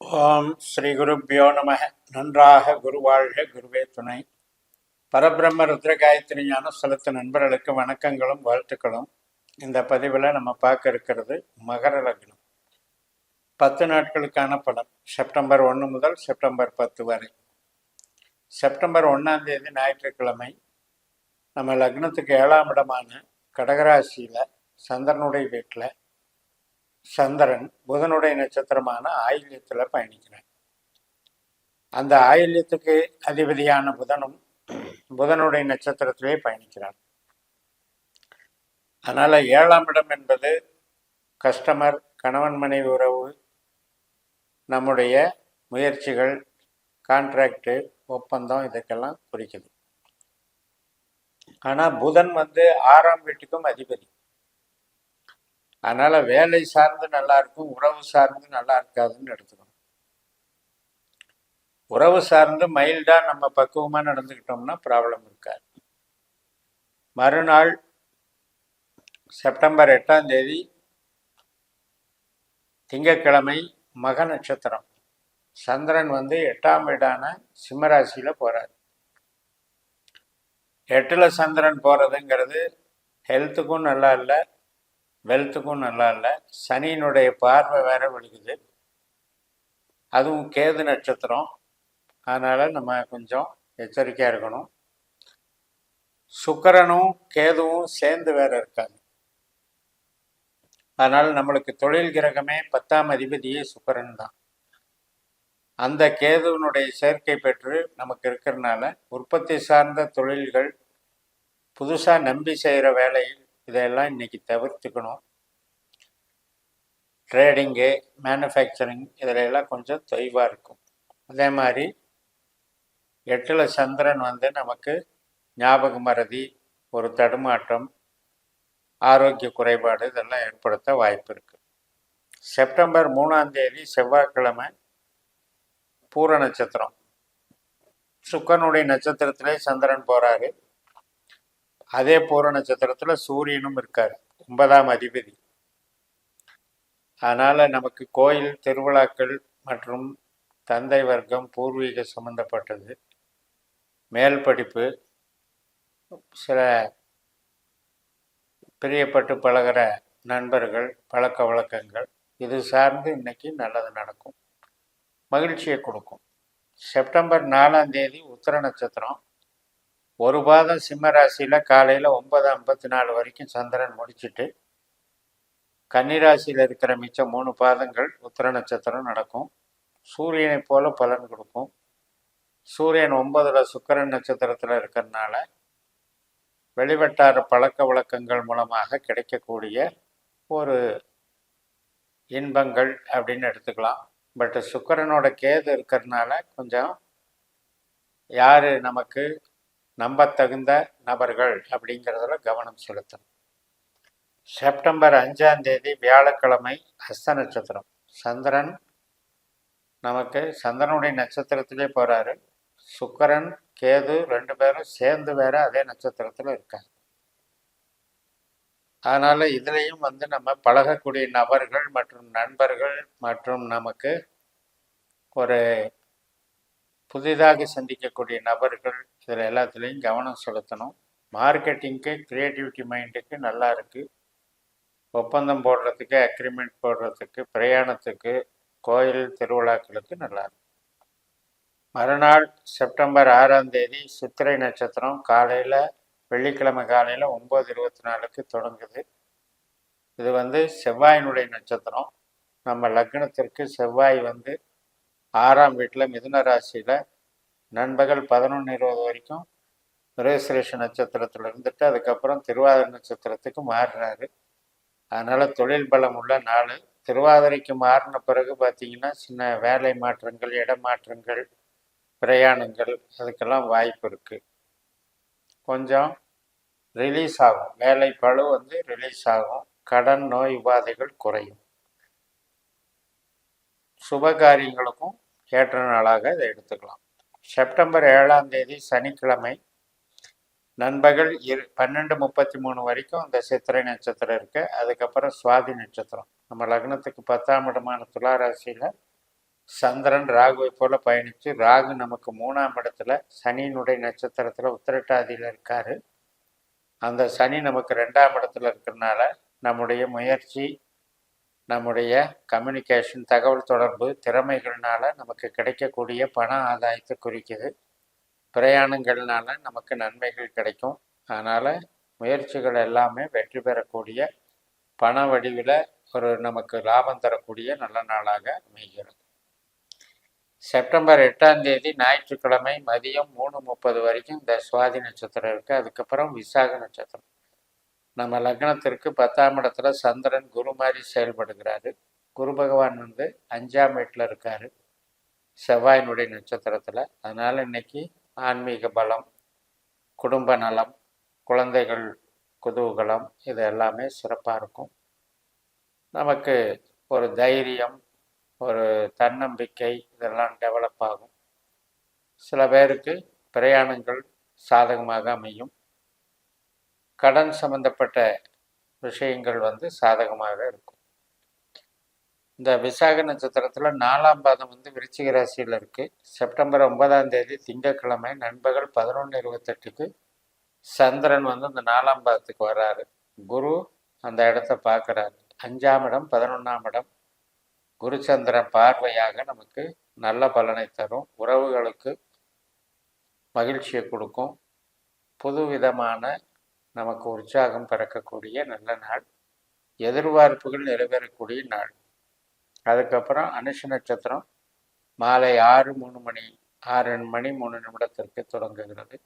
ஓம் ஸ்ரீ குருப்பியோ நம நன்றாக குருவாழ்க குருவே துணை. பரபிரம்ம ருத்ரகாயத்ரி ஞானஸ்தலத்து நண்பர்களுக்கு வணக்கங்களும் வாழ்த்துக்களும். இந்த பதிவில் நம்ம பார்க்க இருக்கிறது மகர லக்னம். பத்து நாட்களுக்கான பலன். செப்டம்பர் ஒன்று முதல் செப்டம்பர் பத்து வரை. செப்டம்பர் ஒன்றாம் தேதி ஞாயிற்றுக்கிழமை. நம்ம லக்னத்துக்கு ஏழாம் இடமான கடகராசியில் சந்திரனுடைய வீட்டில் சந்திரன் புதனுடைய நட்சத்திரமான ஆயில்யத்தில் பயணிக்கிறான். அந்த ஆயில்யத்துக்கு அதிபதியான புதனும் புதனுடைய நட்சத்திரத்திலே பயணிக்கிறார். அதனால ஏழாம் இடம் என்பது கஸ்டமர் கணவன் மனைவி உறவு நம்முடைய முயற்சிகள் கான்ட்ராக்டு ஒப்பந்தம் இதுக்கெல்லாம் குறிக்குது. ஆனால் புதன் வந்து ஆறாம் வீட்டுக்கும் அதிபதி. அதனால வேலை சார்ந்து நல்லா இருக்கும் உறவு சார்ந்து நல்லா இருக்காதுன்னு எடுத்துக்கணும். உறவு சார்ந்து மைல்டாக நம்ம பக்குவமா நடந்துக்கிட்டோம்னா ப்ராப்ளம் இருக்காது. மறுநாள் செப்டம்பர் எட்டாம் தேதி திங்கக்கிழமை மக நட்சத்திரம். சந்திரன் வந்து எட்டாம் வீடான சிம்மராசியில போகிறார் எட்டுல சந்திரன் போறதுங்கிறது ஹெல்த்துக்கும் நல்லா இல்லை வெல்த்துக்கும் நல்லா இல்லை. சனியினுடைய பார்வை வேற விழுகுது. அதுவும் கேது நட்சத்திரம். அதனால் நம்ம கொஞ்சம் எச்சரிக்கையாக இருக்கணும். சுக்கரனும் கேதுவும் சேர்ந்து வேற இருக்காங்க. அதனால் நம்மளுக்கு தொழில் கிரகமே பத்தாம் அதிபதியே சுக்கரன் தான். அந்த கேதுவனுடைய சேர்க்கை பெற்று நமக்கு இருக்கிறனால உற்பத்தி சார்ந்த தொழில்கள் புதுசாக நம்பி செய்கிற வேலையில் இதையெல்லாம் இன்றைக்கி தவிர்த்துக்கணும். ட்ரேடிங்கு மேனுஃபேக்சரிங் இதில் எல்லாம் கொஞ்சம் தொய்வாக இருக்கும். அதே மாதிரி எட்டில் சந்திரன் வந்து நமக்கு ஞாபக மறதி ஒரு தடுமாற்றம் ஆரோக்கிய குறைபாடு இதெல்லாம் ஏற்படுத்த வாய்ப்பு இருக்குது செப்டம்பர் மூணாம் தேதி செவ்வாய்க்கிழமை பூர நட்சத்திரம். சுக்கனுடைய நட்சத்திரத்திலே சந்திரன் போகிறாரு அதே பூர நட்சத்திரத்துல சூரியனும் இருக்கார் ஒன்பதாம் அதிபதி. அதனால் நமக்கு கோயில் திருவிழாக்கள் மற்றும் தந்தை வர்க்கம் பூர்வீக சம்பந்தப்பட்டது. மேல் படிப்பு சில பிரியப்பட்டு பழகிற நண்பர்கள் பழக்க வழக்கங்கள் இது சார்ந்து இன்னைக்கு நல்லது நடக்கும். மகிழ்ச்சியை கொடுக்கும். செப்டம்பர் நாலாம் தேதி உத்தர நட்சத்திரம். ஒரு பாதம் சிம்ம ராசியில் காலையில் ஒன்பது ஐம்பத்தி நாலு வரைக்கும் சந்திரன் முடிச்சுட்டு கன்னிராசியில் இருக்கிற மிச்சம் மூணு பாதங்கள் உத்திர நட்சத்திரம் நடக்கும். சூரியனை போல பலன் கொடுக்கும். சூரியன் ஒன்பதில் சுக்கரன் நட்சத்திரத்தில் இருக்கிறதுனால வெளிவட்டார பழக்க வழக்கங்கள் மூலமாக கிடைக்கக்கூடிய ஒரு இன்பங்கள் அப்படின்னு எடுத்துக்கலாம். பட் சுக்கரனோட கேது இருக்கிறதுனால கொஞ்சம் யார் நமக்கு நம்பத்தகுந்த நபர்கள் அப்படிங்கிறதுல கவனம் செலுத்தணும். செப்டம்பர் அஞ்சாம் தேதி வியாழக்கிழமை ஹஸ்த நட்சத்திரம். சந்திரன் நமக்கு சந்திரனுடைய நட்சத்திரத்திலே போகிறாரு சுக்கரன் கேது ரெண்டு பேரும் சேர்ந்து வேற அதே நட்சத்திரத்தில் இருக்காங்க. அதனால் இதுலேயும் வந்து நம்ம பழகக்கூடிய நபர்கள் மற்றும் நண்பர்கள் மற்றும் நமக்கு ஒரு புதிதாக சந்திக்கக்கூடிய நபர்கள் இதில் எல்லாத்துலேயும் கவனம் செலுத்தணும். மார்க்கெட்டிங்க்கு க்ரியேட்டிவிட்டி மைண்டுக்கு நல்லா இருக்குது ஒப்பந்தம் போடுறதுக்கு அக்ரிமெண்ட் போடுறதுக்கு பிரயாணத்துக்கு கோயில் திருவிழாக்களுக்கு நல்லா இருக்கும் மறுநாள் செப்டம்பர் ஆறாம் தேதி சித்திரை நட்சத்திரம் காலையில் வெள்ளிக்கிழமை காலையில் ஒம்பது இருபத்தி நாலுக்கு தொடங்குது. இது வந்து செவ்வாயினுடைய நட்சத்திரம். நம்ம லக்னத்திற்கு செவ்வாய் வந்து ஆறாம் வீட்டில் மிதுன ராசியில் நண்பகல் பதினொன்று இருபது வரைக்கும் மிருகசிரேஷ நட்சத்திரத்தில் இருந்துட்டு அதுக்கப்புறம் திருவாதிரை நட்சத்திரத்துக்கு மாறுறாரு. அதனால் தொழில் பலம் உள்ள நாள். திருவாதிரைக்கு மாறின பிறகு பார்த்திங்கன்னா சின்ன வேலை மாற்றங்கள் இடமாற்றங்கள் பிரயாணங்கள் அதுக்கெல்லாம் வாய்ப்பு இருக்குது கொஞ்சம் ரிலீஸ் ஆகும். வேலை பழு வந்து ரிலீஸ் ஆகும். கடன் நோய் உபாதைகள் குறையும். சுப காரியங்களுக்கும் ஏற்ற நாளாக இதை எடுத்துக்கலாம். செப்டம்பர் ஏழாம் தேதி சனிக்கிழமை நண்பகல் இரு பன்னெண்டு முப்பத்தி மூணு வரைக்கும் இந்த சித்திரை நட்சத்திரம் இருக்கு. அதுக்கப்புறம் சுவாதி நட்சத்திரம். நம்ம லக்னத்துக்கு பத்தாம் இடமான துளாராசியில் சந்திரன் ராகுவை போல பயணித்து ராகு நமக்கு மூணாம் இடத்துல சனியினுடைய நட்சத்திரத்தில் உத்திரட்டாதியில் இருக்காரு. அந்த சனி நமக்கு ரெண்டாம் இடத்துல இருக்கிறனால நம்முடைய முயற்சி நம்முடைய கம்யூனிகேஷன் தகவல் தொடர்பு திறமைகள்னால நமக்கு கிடைக்கக்கூடிய பண ஆதாயத்தை குறிக்குது. பிரயாணங்கள்னால நமக்கு நன்மைகள் கிடைக்கும். அதனால் முயற்சிகள் எல்லாமே வெற்றி பெறக்கூடிய பண வடிவில் ஒரு நமக்கு லாபம் தரக்கூடிய நல்ல நாளாக அமைகிறது. செப்டம்பர் எட்டாம் தேதி ஞாயிற்றுக்கிழமை மதியம் மூணு முப்பது வரைக்கும் இந்த சுவாதி நட்சத்திரம் இருக்குது அதுக்கப்புறம் விசாக நட்சத்திரம். நம்ம லக்னத்திற்கு பத்தாம் இடத்துல சந்திரன் குரு மாதிரி செயல்படுகிறாரு. குரு பகவான் வந்து அஞ்சாம் வீட்டில் இருக்கார். செவ்வாயினுடைய நட்சத்திரத்தில். அதனால் இன்னைக்கு ஆன்மீக பலம் குடும்ப நலம் குழந்தைகள் குதூகலம் இது எல்லாமே சிறப்பாக இருக்கும். நமக்கு ஒரு தைரியம் ஒரு தன்னம்பிக்கை இதெல்லாம் டெவலப் ஆகும். சில பேருக்கு பிரயாணங்கள் சாதகமாக அமையும். கடன் சம்பந்தப்பட்ட விஷயங்கள் வந்து சாதகமாக இருக்கும். இந்த விசாக நட்சத்திரத்தில் நாலாம் பாதம் வந்து விருச்சிக ராசியில் இருக்குது செப்டம்பர் ஒன்பதாம் தேதி திங்கட்கிழமை நண்பகல் பதினொன்று இருபத்தெட்டுக்கு சந்திரன் வந்து இந்த நாலாம் பாதத்துக்கு வர்றாரு குரு அந்த இடத்த பார்க்குறாரு. அஞ்சாம் இடம் பதினொன்றாம் இடம். குருச்சந்திரன் பார்வையாக நமக்கு நல்ல பலனை தரும். உறவுகளுக்கு மகிழ்ச்சியை கொடுக்கும். புது விதமான நமக்கு உற்சாகம் பிறக்கக்கூடிய நல்ல நாள். எதிர்பார்ப்புகள் நிறைவேறக்கூடிய நாள். அதுக்கப்புறம் அனுஷ நட்சத்திரம் மாலை ஆறு மூணு மணி ஆறு மணி மூணு நிமிடத்திற்கு தொடங்குகிறது.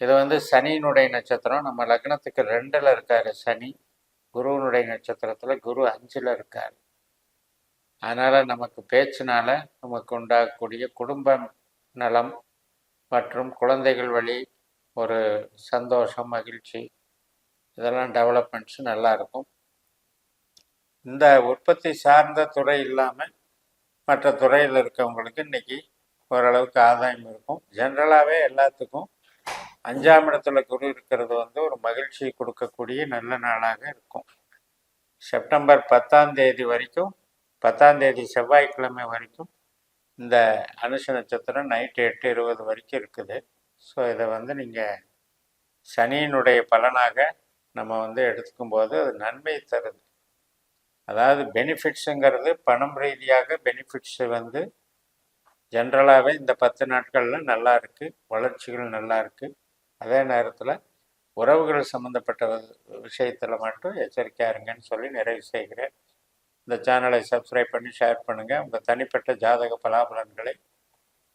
இது வந்து சனியினுடைய நட்சத்திரம். நம்ம லக்னத்துக்கு ரெண்டில் இருக்கார் சனி. குருவனுடைய நட்சத்திரத்தில் குரு அஞ்சில் இருக்கார். அதனால் நமக்கு பேச்சினால நமக்கு உண்டாகக்கூடிய குடும்ப நலம் மற்றும் குழந்தைகள் வழி ஒரு சந்தோஷம் மகிழ்ச்சி இதெல்லாம் டெவலப்மெண்ட்ஸ் நல்லா இருக்கும் இந்த உற்பத்தி சார்ந்த துறை இல்லாமல் மற்ற துறையில் இருக்கவங்களுக்கு இன்னைக்கு ஓரளவுக்கு ஆதாயம் இருக்கும். ஜென்ரலாகவே எல்லாத்துக்கும் அஞ்சாம் இடத்துல குரு இருக்கிறது வந்து ஒரு மகிழ்ச்சி கொடுக்கக்கூடிய நல்ல நாளாக இருக்கும். செப்டம்பர் பத்தாம் தேதி வரைக்கும் பத்தாம் தேதி செவ்வாய்க்கிழமை வரைக்கும் இந்த அனுஷ நட்சத்திரம் நைட்டு எட்டு இருபது வரைக்கும் இருக்குது. ஸோ இதை வந்து நீங்கள் சனியினுடைய பலனாக நம்ம வந்து எடுத்துக்கும் போது அது நன்மை தருது. அதாவது பெனிஃபிட்ஸுங்கிறது பணம் ரீதியாக பெனிஃபிட்ஸ் வந்து ஜென்ரலாகவே இந்த பத்து நாட்களில் நல்லா இருக்குது வளர்ச்சிகள் நல்லா இருக்குது அதே நேரத்தில் உறவுகள் சம்மந்தப்பட்ட விஷயத்தில் மட்டும் எச்சரிக்கையாக இருங்கன்னு சொல்லி நிறைவு செய்கிறேன். இந்த சேனலை சப்ஸ்கிரைப் பண்ணி ஷேர் பண்ணுங்கள் உங்கள் தனிப்பட்ட ஜாதக பலாபலன்களை